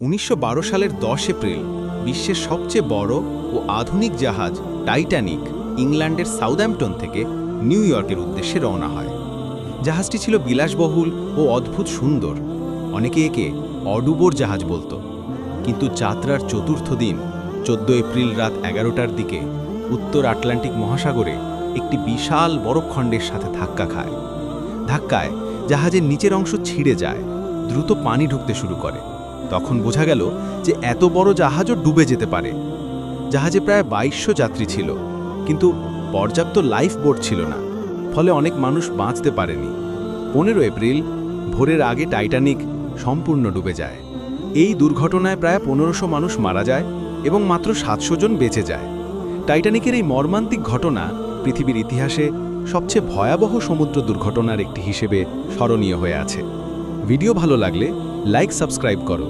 উনিশশো বারো সালের দশ এপ্রিল, বিশ্বের সবচেয়ে বড় ও আধুনিক জাহাজ টাইটানিক ইংল্যান্ডের সাউদাম্পটন থেকে নিউ ইয়র্কের উদ্দেশ্যে রওনা হয়। জাহাজটি ছিল বিলাসবহুল ও অদ্ভুত সুন্দর। অনেকে একে অডুবোর জাহাজ বলতো। কিন্তু যাত্রার চতুর্থ দিন, চোদ্দ এপ্রিল রাত এগারোটার দিকে উত্তর আটলান্টিক মহাসাগরে একটি বিশাল বরফখণ্ডের সাথে ধাক্কা খায়। ধাক্কায় জাহাজের নিচের অংশ ছিঁড়ে যায়, দ্রুত পানি ঢুকতে শুরু করে। তখন বোঝা গেল যে এত বড় জাহাজও ডুবে যেতে পারে। জাহাজে প্রায় বাইশশো যাত্রী ছিল, কিন্তু পর্যাপ্ত লাইফ বোট ছিল না, ফলে অনেক মানুষ বাঁচতে পারেনি। পনেরো এপ্রিল, ভোরের আগে টাইটানিক সম্পূর্ণ ডুবে যায়। এই দুর্ঘটনায় প্রায় পনেরোশো মানুষ মারা যায় এবং মাত্র সাতশো জন বেঁচে যায়। টাইটানিকের এই মর্মান্তিক ঘটনা পৃথিবীর ইতিহাসে সবচেয়ে ভয়াবহ সমুদ্র দুর্ঘটনার একটি হিসেবে স্মরণীয় হয়ে আছে। ভিডিও ভালো লাগলে লাইক সাবস্ক্রাইব করো